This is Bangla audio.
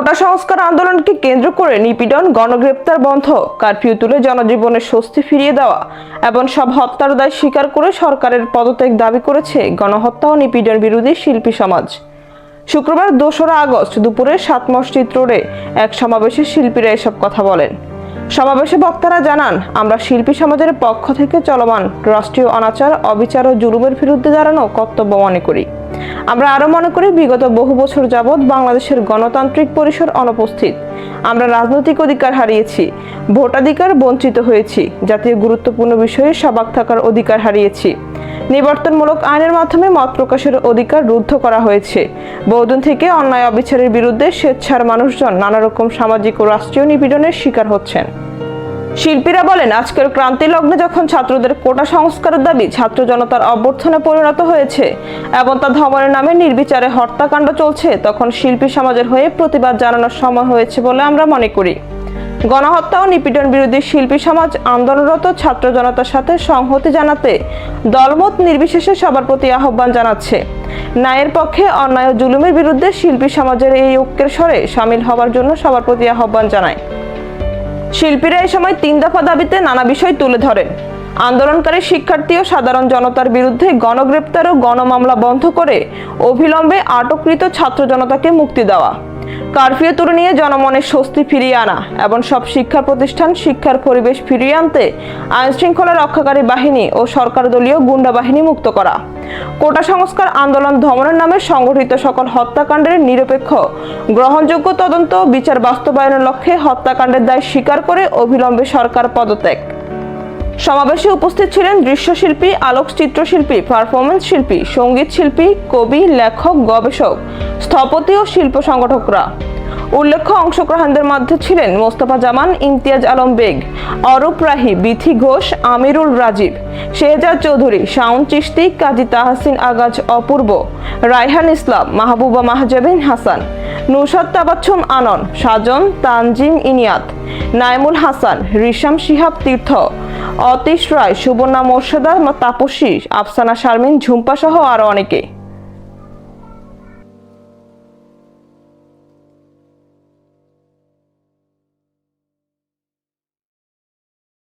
কোটা সংস্কার আন্দোলনকে কেন্দ্র করে নিপীড়ন, গণগ্রেপ্তার বন্ধ, কারফিউ তুলে জনজীবনের স্বস্তি ফিরিয়ে দেওয়া এবং সব হত্যার দায় স্বীকার করে সরকারের পদত্যাগ দাবি করেছে গণহত্যা ও নিপীড়ন বিরোধী শিল্পী সমাজ। শুক্রবার দোসরা আগস্ট দুপুরে সাত মসজিদ রোডে এক সমাবেশে শিল্পীরা এসব কথা বলেন। সমাবেশে বক্তারা জানান, আমরা শিল্পী সমাজের পক্ষ থেকে চলমান রাষ্ট্রীয় অনাচার, অবিচার ও জুলুমের বিরুদ্ধে দাঁড়ানো কর্তব্য মনে করি। আমরা আরও মনে করি, বিগত বহু বছর যাবৎ বাংলাদেশের গণতান্ত্রিক পরিসর অনুপস্থিত। আমরা রাজনৈতিক অধিকার হারিয়েছি, ভোটাধিকার বঞ্চিত হয়েছি, জাতীয় গুরুত্বপূর্ণ বিষয়ে সবাক থাকার অধিকার হারিয়েছি। নিবর্তনমূলক আইনের মাধ্যমে মত প্রকাশের অধিকার রুদ্ধ করা হয়েছে। বহুদিন থেকে অন্যায় অবিচারের বিরুদ্ধে স্বেচ্ছার মানুষজন নানা রকম সামাজিক ও রাষ্ট্রীয় নিপীড়নের শিকার হচ্ছেন। শিল্পীরা বলেন, আজকের ক্রান্তি লগ্নে যখন ছাত্রদের কোটা সংস্কারের দাবি, ছাত্র জনতার অভ্যর্থনে পরিণত হয়েছে এবং তা ধমনের নামে নির্বিচারে হত্যাকাণ্ড চলছে, তখন শিল্পী সমাজের হয়ে প্রতিবাদ জানানোর সময় হয়েছে বলে আমরা মনে করি। গণহত্যা ও নিপীড়ন বিরোধী শিল্পী সমাজ আন্দোলনরত ছাত্র জনতার সাথে সংহতি জানাতে দলমত নির্বিশেষে সবার প্রতি আহ্বান জানাচ্ছে। ন্যায়ের পক্ষে অন্যায় ও জুলুমের বিরুদ্ধে শিল্পী সমাজের এই ঐক্যের স্বরে সামিল হওয়ার জন্য সবার প্রতি আহ্বান জানায়। শিল্পীরা এ সময় তিন দফা দাবিতে নানা বিষয় তুলে ধরেন। আন্দোলনকারী শিক্ষার্থী ও সাধারণ জনতার বিরুদ্ধে গণগ্রেপ্তার ও গণমামলা বন্ধ করে অবিলম্বে আটককৃত ছাত্র জনতাকে মুক্তি দেওয়া। কারফিউ তুলে নিয়ে জনমনের স্বস্তি ফিরিয়ে আনা এবং সব শিক্ষা প্রতিষ্ঠান শিক্ষার পরিবেশ ফিরিয়ে আনতে আইন শৃঙ্খলা রক্ষাকারী বাহিনী ও সরকার দলীয় গুন্ডা বাহিনী মুক্ত করা। কোটা সংস্কার আন্দোলন ধমনের নামে সংগঠিত সকল হত্যাকাণ্ডের নিরপেক্ষ, গ্রহণযোগ্য তদন্ত বিচার বাস্তবায়নের লক্ষ্যে হত্যাকাণ্ডের দায় স্বীকার করে অবিলম্বে সরকার পদত্যাগ। সমাবেশে উপস্থিত ছিলেন দৃশ্যশিল্পী, আলোকচিত্রশিল্পী পারফরমেন্স শিল্পী, সংগীত শিল্পী, কবি, লেখক, গবেষক স্থপতি ও শিল্প সংগঠকরা। উল্লেখ্য অংশগ্রহণদের মধ্যে ছিলেন মোস্তফা জামান, ইমতিয়াজ আলম বেগ, অরূপ রাহি, বিথি ঘোষ, আমিরুল রাজীব, শেহজাদ চৌধুরী শাউন চিস্তি কাজী তাহসিন আগাজ অপূর্ব, রায়হান ইসলাম, মাহবুবা মাহজাবিন হাসান নুসাদ তাবাচ্ছুম আনন, সাজন, তানজিম ইনিয়াত, নাইমুল হাসান, রিশাম শিহাব তীর্থ, অতীশ রায়, সুবর্ণা মোর্শেদা তাপসী, আফসানা শারমিন, ঝুম্পা সহ আরও অনেকে।